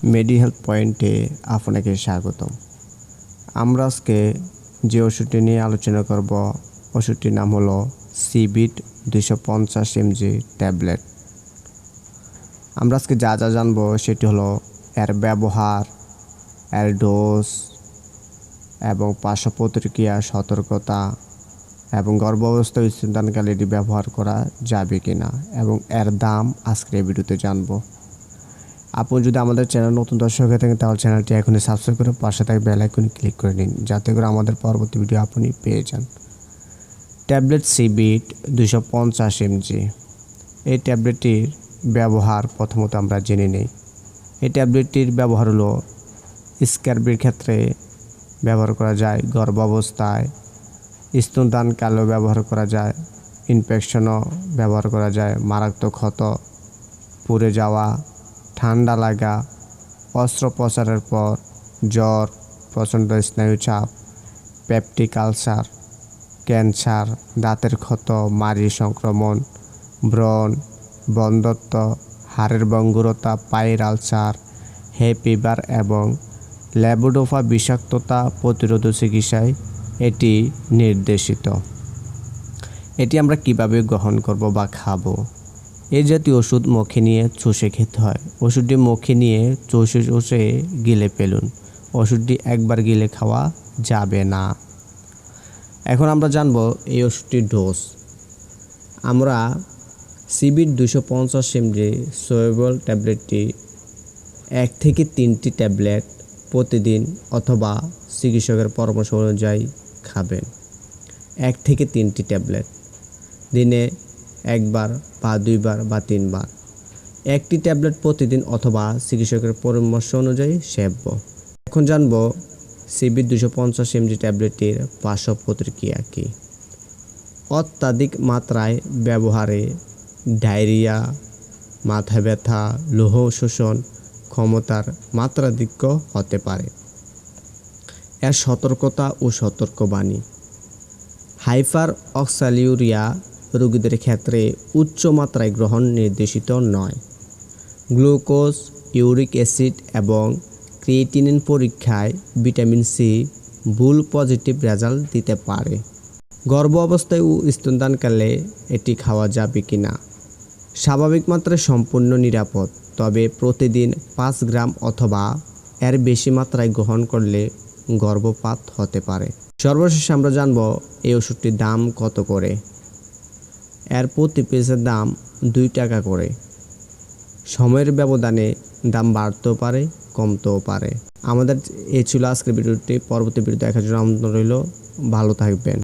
মেডি হেলথ পয়েন্টে আপনাকে স্বাগতম। আমরা আজকে যে ওষুধটি নিয়ে আলোচনা করব, ওষুধটির নাম হলো সিবিট দুশো পঞ্চাশ এমজি ট্যাবলেট। আমরা আজকে যা যা জানব সেটি হলো এর ব্যবহার, এর ডোজ এবং পার্শ্ব প্রতিক্রিয়া, সতর্কতা এবং গর্ভাবস্থা স্তনদানকালে এটি ব্যবহার করা যাবে কিনা এবং এর দাম আজকের এই ভিডিওতে জানব। আপনি যদি আমাদের চ্যানেল নতুন দর্শক হয়ে থাকেন, তাহলে চ্যানেলটি এখনই সাবস্ক্রাইব করে পাশে থাকা বেল আইকনে ক্লিক করে নিন, যাতে করে আমাদের পরবর্তী ভিডিও আপনি পেয়ে যান। ট্যাবলেট সিবিট দুশো পঞ্চাশ এমজি এই ট্যাবলেটটির ব্যবহার প্রথমত আমরা জেনে নেই। এই ট্যাবলেটটির ব্যবহার হলো স্ক্যারবির ক্ষেত্রে ব্যবহার করা যায় গর্ভাবস্থায় স্তনদানকালেও ব্যবহার করা যায় ইনফেকশনও ব্যবহার করা যায়, মারাত্মক ক্ষত, পুড়ে যাওয়া ঠান্ডা লাগা, অস্ত্রোপচারের পর জ্বর, প্রচণ্ড স্নায়ুচাপ পেপটিক আলসার ক্যান্সার, দাঁতের ক্ষত মাড়ি সংক্রমণ, ব্রণ, বন্ধত্ব, হাড়ের বঙ্গুরতা, পায়ের আলসার হে ফিভার এবং ল্যাবোডোফা বিষাক্ততা প্রতিরোধ চিকিৎসায় এটি নির্দেশিত। এটি আমরা কীভাবে গ্রহণ করব বা খাব? এই জাতীয় ওষুধ মুখে নিয়ে চষে খেতে হয়। ওষুধটি মুখে নিয়ে চষে চষে গিলে ফেলুন। ওষুধটি একবার গিলে খাওয়া যাবে না। এখন আমরা জানব এই ওষুধটির ডোজ। আমরা সিবির দুশো পঞ্চাশ এমজি সোয়েবল ট্যাবলেটটি এক থেকে তিনটি ট্যাবলেট প্রতিদিন অথবা চিকিৎসকের পরামর্শ অনুযায়ী খাবেন। এক থেকে তিনটি ট্যাবলেট। দিনে একবার বা দুইবার বা তিনবার। একটি ট্যাবলেট প্রতিদিন অথবা চিকিৎসকের পরামর্শ অনুযায়ী সেব্য এখন জানব, সিবি দুশো পঞ্চাশ এমজি ট্যাবলেটটির পার্শ্ব প্রতিক্রিয়া কী? অত্যাধিক মাত্রায় ব্যবহারে ডায়রিয়া, মাথা ব্যথা, লোহ শোষণ ক্ষমতার মাত্রাধিক্য হতে পারে। এর সতর্কতা ও সতর্কবাণী। হাইপার অক্সালিউরিয়া রোগীদের ক্ষেত্রে উচ্চ মাত্রায় গ্রহণ নির্দেশিত নয়। গ্লুকোজ, ইউরিক অ্যাসিড এবং ক্রিয়েটিনিন পরীক্ষায় ভিটামিন সি ভুল পজিটিভ রেজাল্ট দিতে পারে। গর্ভ অবস্থায় ও স্তনদানকালে এটি খাওয়া যাবে কি না স্বাভাবিক মাত্রায় সম্পূর্ণ নিরাপদ, তবে প্রতিদিন পাঁচ গ্রাম অথবা এর বেশি মাত্রায় গ্রহণ করলে গর্ভপাত হতে পারে। সর্বশেষে আমরা জানব এই ওষুধটির দাম কত করে। এর প্রতি পিসের দাম দুই টাকা করে। সময়ের ব্যবধানে দাম বাড়তেও পারে, কমতেও পারে। আমাদের এ ছিল আজকের ভিডিওটি। পরবর্তী ভিডিও দেখার জন্য আমন্ত্রণ রইল। ভালো থাকবেন।